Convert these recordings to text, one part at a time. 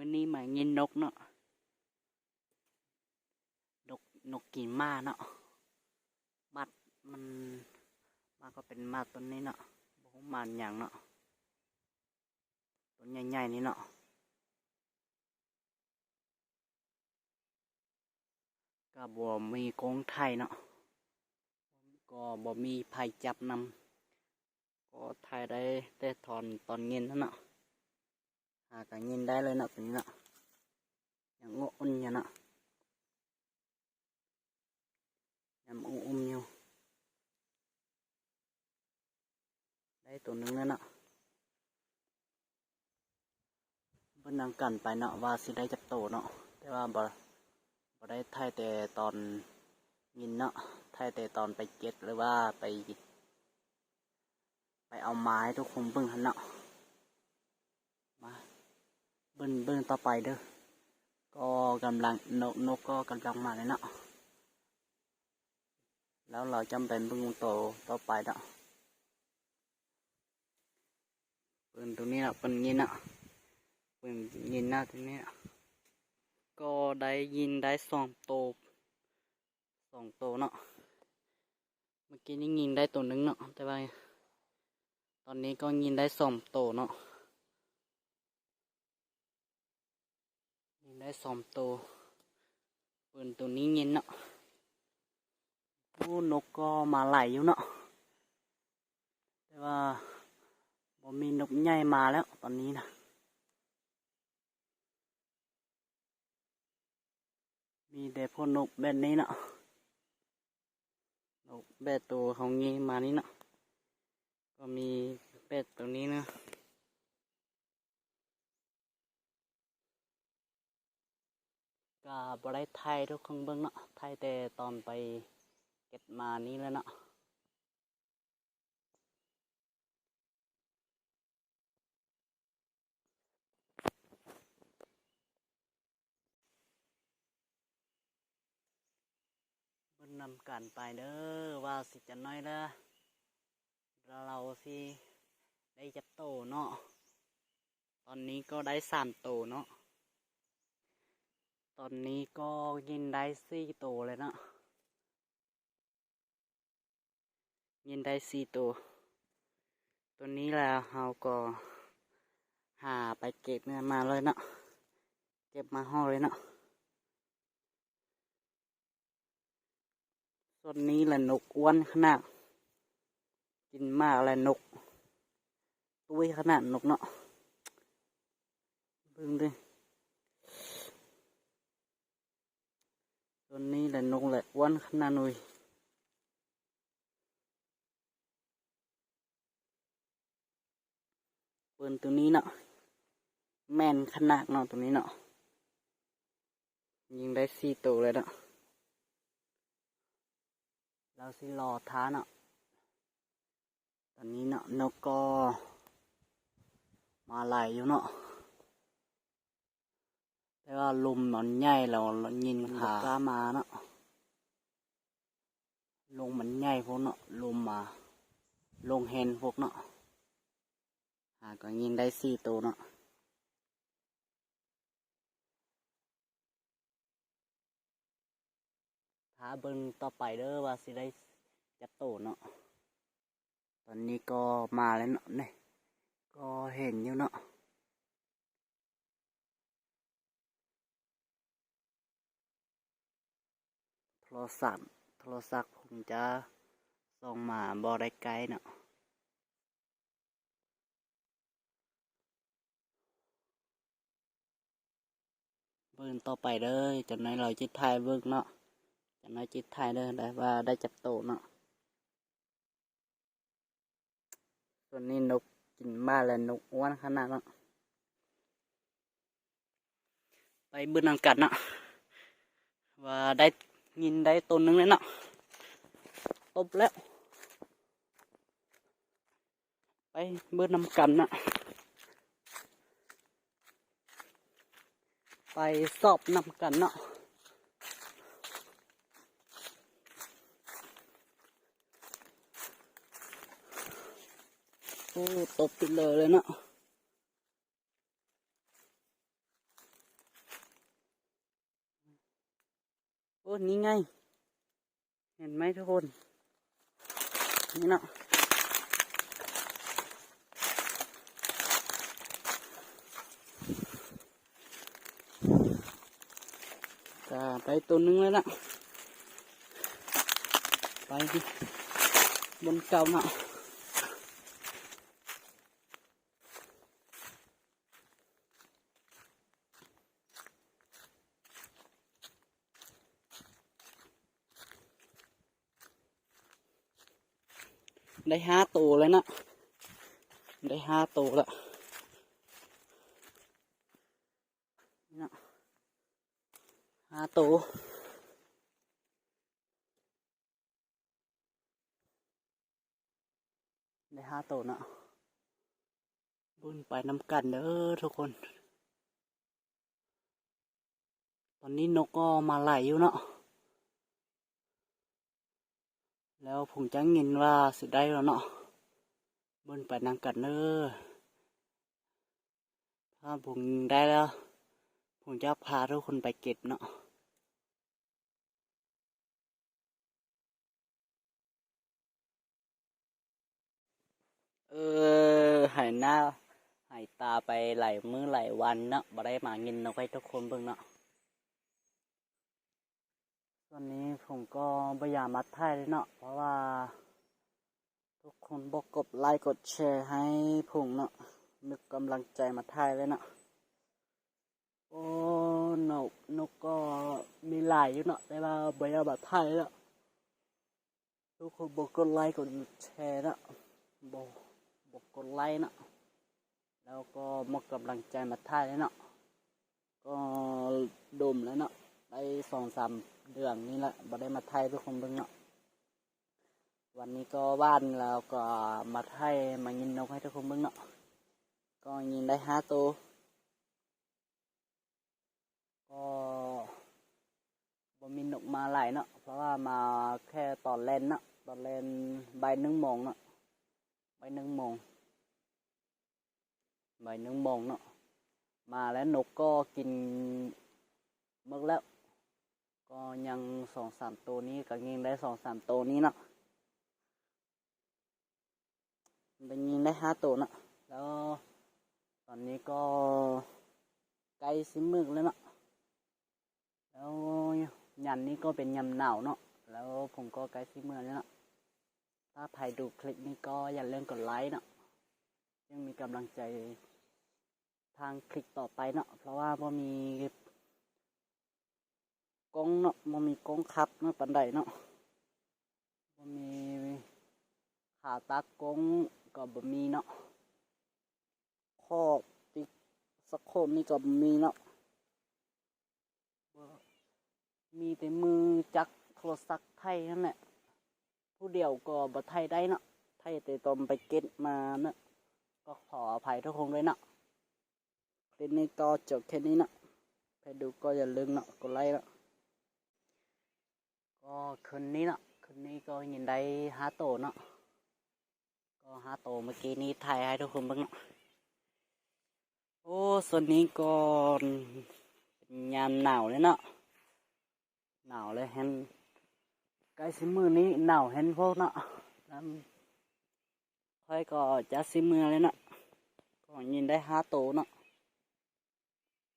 มื้อนี้มายินนกเนาะนกนกกินมาเนาะมัดมันมาก็เป็นมาต้นนี้เนาะบ่ฮู้มันหยังเนาะต้นใหญ่ๆนี่เนาะก็บ่มีกรงไทยเนาะก็บ่มีไผจับนำก็ถ่ายได้แต่ตอนตอนเย็นนั้นเนาะ หากันยินได้เลยเนาะตัวนี้เนาะยังงอุ่นอยู่เนาะยังอุ่มๆอยู่ได้ตัวนึงแล้วเนาะเบิ่นนำกันไปเนาะว่าสิได้จับโตเนาะแต่ว่าบ่บ่ได้ถ่ายแต่ตอนยินเนาะถ่ายแต่ตอนไปเก็ตหรือว่าไป ไปเอาไม้ทุกคนเบิ่งหันเนาะ เบิ้นเบิ้นต่อไปเด้อก็กำลังนกนกก็กำลังมาเลยเนาะแล้วเราจำเป็นเบิ้งโตต่อไปเนาะเปิ้นตรงนี้เนาะเปิ้นยินเนาะเปิ้นยินเนาตรงนี้เนาะก็ได้ยินได้สองโตสองโตเนาะเมื่อกี้นี่ยิงได้ตัวหนึงเนาะแต่ว่าตอนนี้ก็ยิงได้สองโตเนาะ ยิง ได้สองตัวปืนตัวนี้ยินเนาะโอ้นกก็มาไหลอยู่เนาะแต่ว่าบ่มีนกใหญ่มาแล้วตอนนี้นะมีแต่พวกนกแบบนี้เนาะนกแบบตัวของงี้มานี่เนาะก็มีเป็ดตัวนี้นะ ก็บ่ได้ถ่ายทุกครั้งเบิ่งเนาะถ่ายแต่ตอนไปเก็บมานี้แล้วเนาะเบิ่งนำกันไปเด้อว่าสิจะน้อยล้วเราสิได้จับโตเนาะตอนนี้ก็ได้สามโตเนาะ ตอนนี้ก็ยินได้สี่ตัวเลยเนาะยินได้สี่ตัวตัวนี้แล้วเราก็หาไปเก็บเงินมาเลยเนาะเก็บมาห่อเลยเนาะส่วนนี้แหละนกอ้วนขนาดกินมากแหละนกตุ้ยขนาดนกเนาะบิ่งดิ ตัวนี้แหละนกแหละอ้วนขนาดนุยปืนตัวนี้เนาะแมนขนาดเนาะตัวนี้เนาะยิงได้สี่ตัวเลยเนาะเราสิรอท้าเนาะตอนนี้เนาะนกก็มาไหลอยู่เนาะ แต่ว่าลมมันใหญ่เราเรายินขาก้ามาเนาะลมมันใหญ่พวกเนาะลมมา ลงเฮนพวกเนาะหาก็ยิงได้สี่ตัวเนาะท้าเบิ่งต่อไปเด้อว่าสิได้จับโตเนาะตอนนี้ก็มาแล้วเนาะนี่ก็เห็นอยู่เนาะ โทรศัพท์ โทรศัพท์ผมจะส่งมาบอได้ไกลเนาะเบิ่งต่อไปเด้อจนในเราจิตไทยเบิ่งเนาะจนในจิตไทยเด้อได้ว่าได้จับโตเนาะส่วนนี้นกกินมาแล้วนกอ้วนขนาดเนาะไปเบิ่งนำกันเนาะว่าได้ ยินได้ตัวนึงเลยเนาะตบแล้ว ไปเบอร์น้ำกันนะไปสอบน้ำกันเนาะโอ้ตบติดเลยเลยเนาะ อ้นี่ไง เห็นไหมทุกคน นี่เนาะจะไปตัวนึงแล้วนะไปดิบนเก่าเนาะ ได้ห้าตัวเลยนะ ได้ห้าตัวล้วนี่เนาะห้าตัวได้ห้าตัวนะบุญไปน้ำกันเด้อทุกคน ตอนนี้นกก็มาไหลอยู่เนาะ แล้วผมจะเงินว่าสุดได้แล้วเนาะบุญไปน้ำกันเด้อถ้าผมได้แล้ว ผมจะพาทุกคนไปเก็บเนาะเออหายหน้าหายตาไปหลายมื้อหลายวันเนาะบ่ได้มากินนกให้ทุกคนเบิ่งเนาะ วันนี้ผมก็พยายามมาถ่ายเลยเนาะเพราะว่า ทุกคนบอกกดไลค์กดแชร์ให้ผมเนาะนึกกำลังใจมาถ่ายเลยเนาะโอ้นกนกก็มีหลายอยู่เนาะแต่ว่าพยายามมาถ่ายเนาะทุกคนบอกกดไลค์กดแชร์เนาะบอกบอกกดไลค์เนาะแล้วก็มากำลังใจมาท่ายเลยเนาะก็ดมแล้วเนาะ ได้สองสามเดือนนี่แหละบ่ได้มาไทยทุกคนเบิ่งเนาะวันนี้ก็บ้านแล้วก็มาไทยมายินนกให้ทุกคนเบิ่งเนาะก็ยินได้ห้าตัวก็บ่มีนกมาหลายเนาะเพราะว่ามาแค่ตอนเล่นเนาะตอนเล่นใบหนึ่งมงเนาะใบหนึ่งมงใบหนึ่งมงเนาะมาแล้วนกก็กินหมดแล้ว ก็ยังสองสามตัวนี้ก็ยิงได้สองสามตัวนี้เนาะเป็นยิงได้ห้าตัวเนาะแล้ว ตอนนี้ก็ใกล้สิมึกแล้วเนาะแล้วยันนี้ก็เป็นยำหนาวเนาะแล้วผมก็ใกล้สิมือแล้วเนาะถ้าใครดูคลิปนี้ก็อย่าลืมกดไลค์เนาะยังมีกำลังใจทางคลิปต่อไปเนาะเพราะว่าพอมี กองเนาะพอมีกองคับเนาะปันไดเนาะพอมีขาตากงก็บ่มีเนาะข้อปิกสกโคมนี่ก็บ่มีเนาะมีแต่มือจักโทรศัพท์ไทยนั่นแหละผู้เดียวก็บ่ไทยได้เนาะไทยแต่ตอมไปเก็ตมาเนาะก็ขออภัยทุกคนด้วยเนาะคลิปนี้ก็จบแค่นี้เนาะใครดูก็อย่าลืมเนาะกดไลค์เนาะ ก็คืนนี้เนาะคืนนี้ก็ยินได้หาโตเนาะก็หาโตเมื่อกี้นี้ถ่ายให้ทุกคนบิ่งเนาะโอ้ส่วนนี้ก็เป็นยามหนาวเลยเนาะหนาวเลยเห็นใกล้สิมือนี้หนาวเห็นพวกเนาะแล้วค่อยก็จะสิมือเลยเนาะก็ยินได้หาโตเนาะ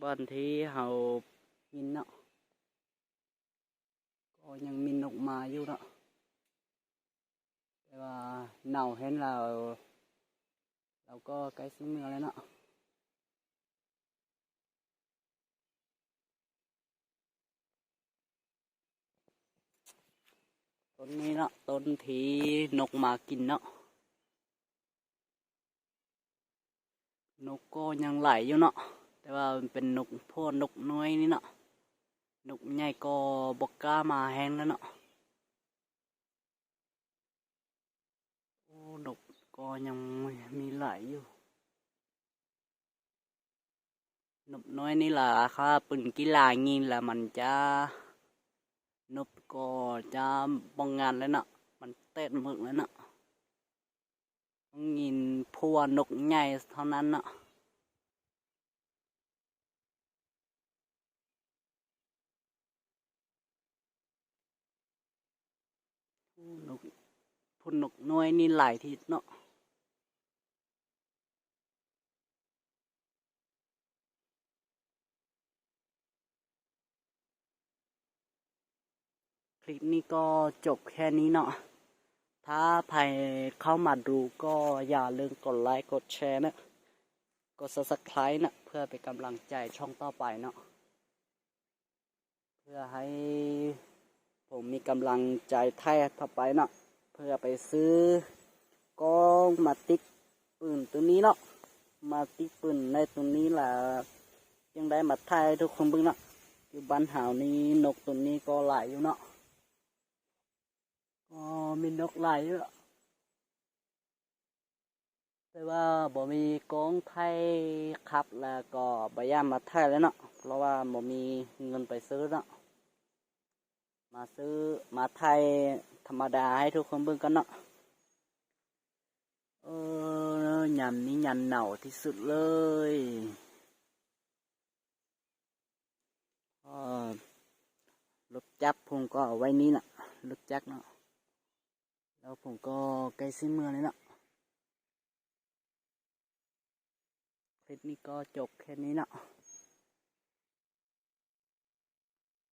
บอนที่เฮายินเนาะ ก็ยังมีนกมาอยู่เนาะแต่ว่าหนาวเห็นเราเราก็ใกล้สิมือแล้วเนาะ ต้นนี้เนาะต้นที่นกมากินเนาะนกก็ยังไหลอยู่เนาะแต่ว่ามันเป็นนกพวกนกน้อยนี่เนาะนกใหญ่ก็บกกล้ามาแห้งแล้วเนาะโอ้นกก็ยังมีไหลอยู่นกน้อยนี่ล่ะค่ะเป็นกีฬางี้แหละ มันจะนบก็จะบองงานแล้วเนาะมันเต้นหมึกแล้วเนาะต้องยินพัวนกใหญ่เท่า นั้นเนาะนกพุ่นนกน้อยนี่หลายทิศเนาะคลิปนี้ก็จบแค่นี้เนาะ ถ้าใครเข้ามาดูก็อย่าลืมกดไลค์กดแชร์นะ กด subscribe นะ เพื่อเป็นกำลังใจช่องต่อไปเนาะ เพื่อให้ ผมมีกำลังใจไทยต่อไปเนาะเพื่อไปซื้อกล้องมาติดปืนตัวนี้เนาะมาติดปืนในตัวนี้แหละยังได้มาถ่ายทุกคนเบิ่งเนาะอยู่บ้านหาวนี้นกตัวนี้ก็หลายอยู่เนาะอ๋อมีนกหลายอยู่แต่ว่าบ่มีกองไทยขับแล้วก็บย่ามมาไทยแล้วเนาะเพราะว่าบ่มีเงินไปซื้อเนาะ มาซื้อมาไทยธรรมดาให้ทุกคนเบิ่งกันเนาะเออยำนี้ยำเหนาที่สุดเลยรถจักรผมก็เอาไว้นี้น่ะรถจักรเนาะแล้วผมก็ใกล้สิ้นเมืองเลยเนาะคลิปนี้ก็จบแค่นี้เนาะ